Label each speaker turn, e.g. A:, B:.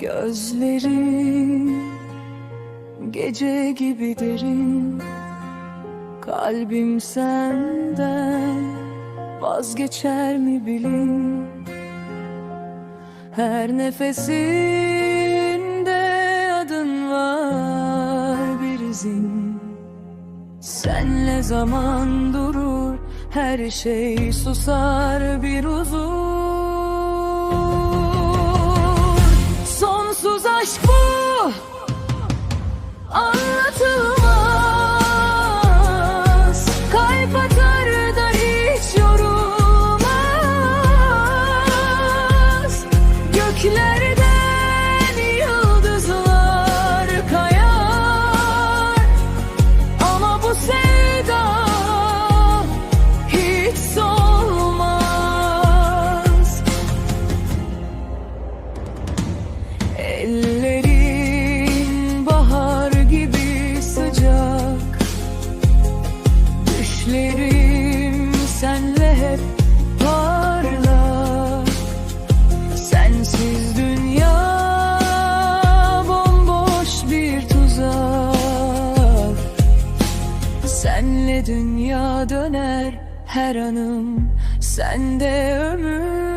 A: Gözlerin gece gibi derin. Kalbim senden vazgeçer mi bilin? Her nefesinde adın var bir izin. Senle zaman durur her şey susar bir huzur aşk bu. Anlatılmaz Dünya döner her anım. Sende ömür